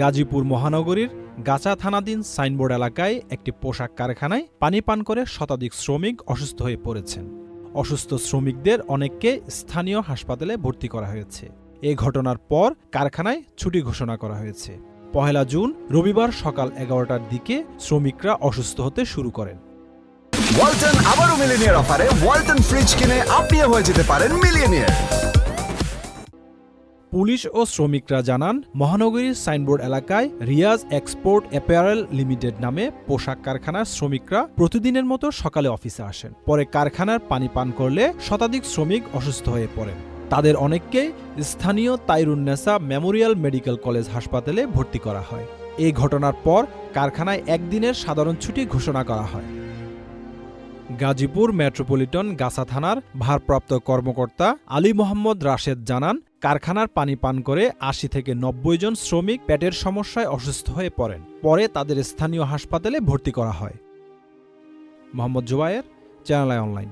গাজীপুর মহানগরীর গাছা থানাধীন সাইনবোর্ড এলাকায় একটি পোশাক কারখানায় পানি পান করে শতাধিক শ্রমিক অসুস্থ হয়ে পড়েছেন। অসুস্থ শ্রমিকদের অনেককে স্থানীয় হাসপাতালে ভর্তি করা হয়েছে। এ ঘটনার পর কারখানায় ছুটি ঘোষণা করা হয়েছে। পহেলা জুন, রবিবার সকাল এগারোটার দিকে শ্রমিকরা অসুস্থ হতে শুরু করেন। ওয়ালটন আবারও মিলিনিয়ার অফারে ওয়ালটন ফ্রিজ কিনে আপনিও হয়ে যেতে পারেন মিলিয়নিয়ার। পুলিশ ও শ্রমিকরা জানান, মহানগরীর সাইনবোর্ড এলাকায় রিয়াজ এক্সপোর্ট অ্যাপারেল লিমিটেড নামে পোশাক কারখানার শ্রমিকরা প্রতিদিনের মতো সকালে অফিসে আসেন। পরে কারখানার পানি পান করলে শতাধিক শ্রমিক অসুস্থ হয়ে পড়েন। তাদের অনেককে স্থানীয় তাইরুন্নেসা মেমোরিয়াল মেডিকেল কলেজ হাসপাতালে ভর্তি করা হয়। এই ঘটনার পর কারখানায় একদিনের সাধারণ ছুটি ঘোষণা করা হয়। গাজীপুর মেট্রোপলিটন গাছা থানার ভারপ্রাপ্ত কর্মকর্তা আলী মোহাম্মদ রাশেদ জানান, কারখানার পানি পান করে আশি থেকে নব্বই জন শ্রমিক পেটের সমস্যায় অসুস্থ হয়ে পড়েন। পরে তাদের স্থানীয় হাসপাতালে ভর্তি করা হয়। Mohammad Jubayer, channel online.